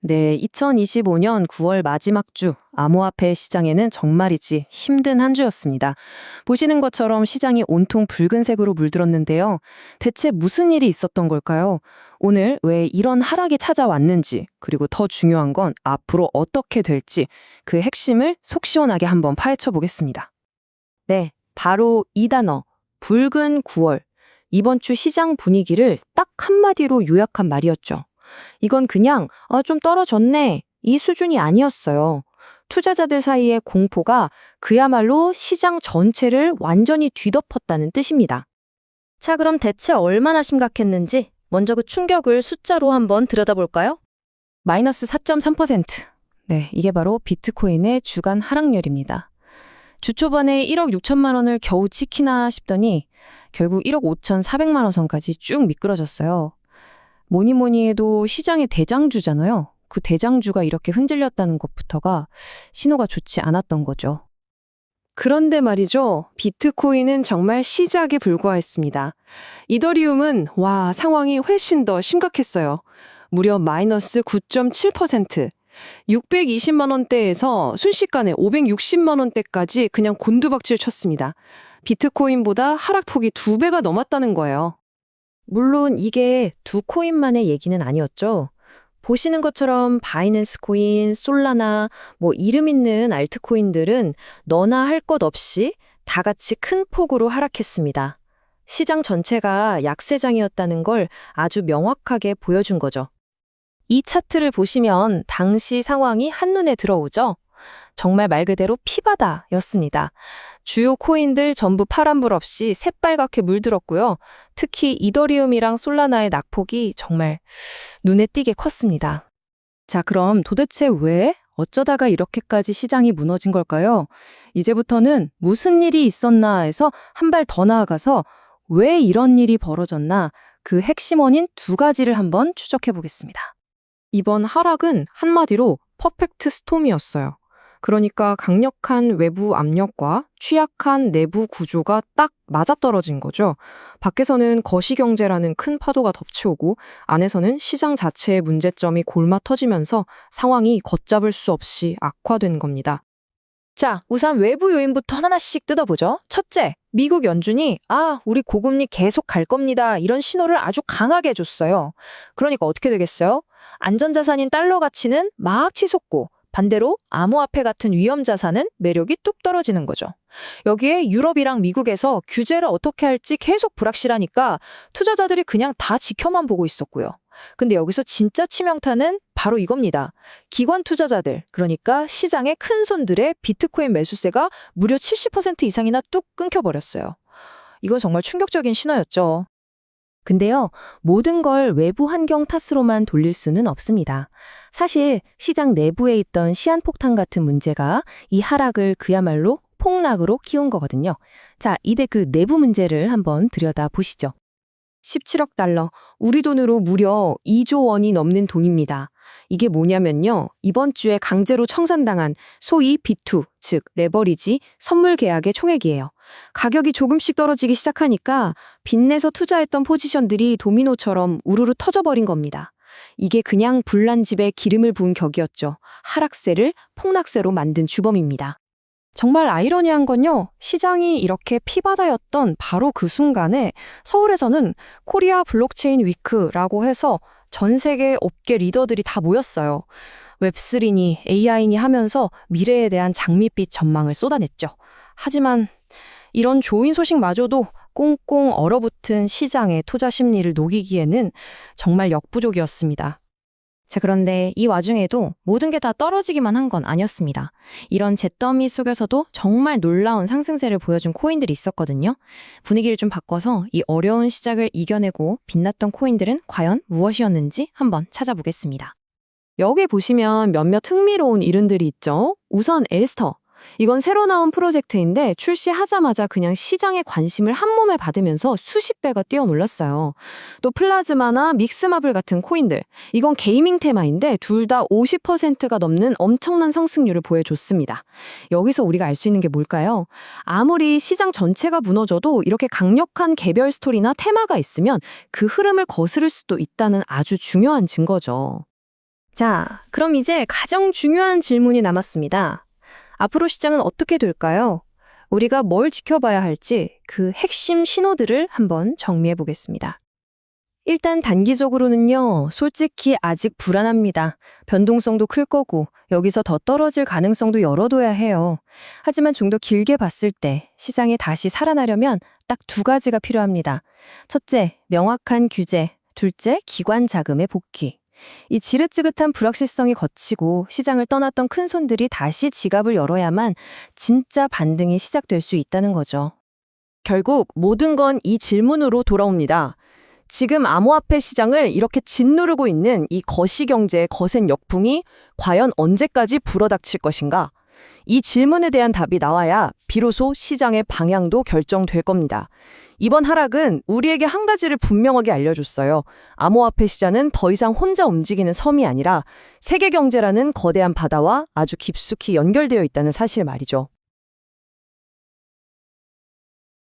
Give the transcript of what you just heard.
네, 2025년 9월 마지막 주 암호화폐 시장에는 정말이지 힘든 한 주였습니다. 보시는 것처럼 시장이 온통 붉은색으로 물들었는데요. 대체 무슨 일이 있었던 걸까요? 오늘 왜 이런 하락이 찾아왔는지, 그리고 더 중요한 건 앞으로 어떻게 될지 그 핵심을 속 시원하게 한번 파헤쳐 보겠습니다. 네, 바로 이 단어, 붉은 9월. 이번 주 시장 분위기를 딱 한마디로 요약한 말이었죠. 이건 그냥 아, 좀 떨어졌네 이 수준이 아니었어요. 투자자들 사이의 공포가 그야말로 시장 전체를 완전히 뒤덮었다는 뜻입니다. 자, 그럼 대체 얼마나 심각했는지 먼저 그 충격을 숫자로 한번 들여다볼까요? 마이너스 4.3%. 네, 이게 바로 비트코인의 주간 하락률입니다. 주 초반에 1억 6천만 원을 겨우 지키나 싶더니 결국 1억 5천 4백만 원 선까지 쭉 미끄러졌어요. 뭐니 뭐니 해도 시장의 대장주잖아요. 그 대장주가 이렇게 흔들렸다는 것부터가 신호가 좋지 않았던 거죠. 그런데 말이죠. 비트코인은 정말 시작에 불과했습니다. 이더리움은 와, 상황이 훨씬 더 심각했어요. 무려 마이너스 9.7%. 620만 원대에서 순식간에 560만 원대까지 그냥 곤두박질 쳤습니다. 비트코인보다 하락폭이 두 배가 넘었다는 거예요. 물론 이게 두 코인만의 얘기는 아니었죠. 보시는 것처럼 바이낸스 코인, 솔라나, 뭐 이름 있는 알트코인들은 너나 할 것 없이 다 같이 큰 폭으로 하락했습니다. 시장 전체가 약세장이었다는 걸 아주 명확하게 보여준 거죠. 이 차트를 보시면 당시 상황이 한눈에 들어오죠. 정말 말 그대로 피바다였습니다. 주요 코인들 전부 파란불 없이 새빨갛게 물들었고요. 특히 이더리움이랑 솔라나의 낙폭이 정말 눈에 띄게 컸습니다. 자, 그럼 도대체 왜 어쩌다가 이렇게까지 시장이 무너진 걸까요? 이제부터는 무슨 일이 있었나 해서 한 발 더 나아가서 왜 이런 일이 벌어졌나 그 핵심 원인 두 가지를 한번 추적해 보겠습니다. 이번 하락은 한마디로 퍼펙트 스톰이었어요. 그러니까 강력한 외부 압력과 취약한 내부 구조가 딱 맞아떨어진 거죠. 밖에서는 거시경제라는 큰 파도가 덮쳐오고 안에서는 시장 자체의 문제점이 골마 터지면서 상황이 걷잡을 수 없이 악화된 겁니다. 자, 우선 외부 요인부터 하나씩 뜯어보죠. 첫째, 미국 연준이 아, 우리 고금리 계속 갈 겁니다. 이런 신호를 아주 강하게 줬어요. 그러니까 어떻게 되겠어요? 안전자산인 달러 가치는 막 치솟고 반대로 암호화폐 같은 위험 자산은 매력이 뚝 떨어지는 거죠. 여기에 유럽이랑 미국에서 규제를 어떻게 할지 계속 불확실하니까 투자자들이 그냥 다 지켜만 보고 있었고요. 근데 여기서 진짜 치명타는 바로 이겁니다. 기관 투자자들, 그러니까 시장의 큰 손들의 비트코인 매수세가 무려 70% 이상이나 뚝 끊겨버렸어요. 이건 정말 충격적인 신호였죠. 근데요, 모든 걸 외부 환경 탓으로만 돌릴 수는 없습니다. 사실 시장 내부에 있던 시한폭탄 같은 문제가 이 하락을 그야말로 폭락으로 키운 거거든요. 자, 이제 그 내부 문제를 한번 들여다 보시죠. 17억 달러, 우리 돈으로 무려 2조 원이 넘는 돈입니다. 이게 뭐냐면요. 이번 주에 강제로 청산당한 소위 B2, 즉 레버리지 선물 계약의 총액이에요. 가격이 조금씩 떨어지기 시작하니까 빚내서 투자했던 포지션들이 도미노처럼 우르르 터져버린 겁니다. 이게 그냥 불난 집에 기름을 부은 격이었죠. 하락세를 폭락세로 만든 주범입니다. 정말 아이러니한 건요, 시장이 이렇게 피바다였던 바로 그 순간에 서울에서는 코리아 블록체인 위크라고 해서 전 세계 업계 리더들이 다 모였어요. 웹3니 AI니 하면서 미래에 대한 장밋빛 전망을 쏟아냈죠. 하지만 이런 좋은 소식마저도 꽁꽁 얼어붙은 시장의 투자 심리를 녹이기에는 정말 역부족이었습니다. 자, 그런데 이 와중에도 모든 게 다 떨어지기만 한 건 아니었습니다. 이런 잿더미 속에서도 정말 놀라운 상승세를 보여준 코인들이 있었거든요. 분위기를 좀 바꿔서 이 어려운 시작을 이겨내고 빛났던 코인들은 과연 무엇이었는지 한번 찾아보겠습니다. 여기 보시면 몇몇 흥미로운 이름들이 있죠. 우선 에스터. 이건 새로 나온 프로젝트인데 출시하자마자 그냥 시장의 관심을 한 몸에 받으면서 수십 배가 뛰어놀랐어요. 또 플라즈마나 믹스마블 같은 코인들. 이건 게이밍 테마인데 둘 다 50%가 넘는 엄청난 상승률을 보여줬습니다. 여기서 우리가 알 수 있는 게 뭘까요? 아무리 시장 전체가 무너져도 이렇게 강력한 개별 스토리나 테마가 있으면 그 흐름을 거스를 수도 있다는 아주 중요한 증거죠. 자, 그럼 이제 가장 중요한 질문이 남았습니다. 앞으로 시장은 어떻게 될까요? 우리가 뭘 지켜봐야 할지 그 핵심 신호들을 한번 정리해 보겠습니다. 일단 단기적으로는요, 솔직히 아직 불안합니다. 변동성도 클 거고, 여기서 더 떨어질 가능성도 열어둬야 해요. 하지만 좀 더 길게 봤을 때 시장이 다시 살아나려면 딱 두 가지가 필요합니다. 첫째, 명확한 규제. 둘째, 기관 자금의 복귀. 이 지긋지긋한 불확실성이 거치고 시장을 떠났던 큰 손들이 다시 지갑을 열어야만 진짜 반등이 시작될 수 있다는 거죠. 결국 모든 건 이 질문으로 돌아옵니다. 지금 암호화폐 시장을 이렇게 짓누르고 있는 이 거시경제의 거센 역풍이 과연 언제까지 불어닥칠 것인가? 이 질문에 대한 답이 나와야 비로소 시장의 방향도 결정될 겁니다. 이번 하락은 우리에게 한 가지를 분명하게 알려줬어요. 암호화폐 시장은 더 이상 혼자 움직이는 섬이 아니라 세계 경제라는 거대한 바다와 아주 깊숙이 연결되어 있다는 사실 말이죠.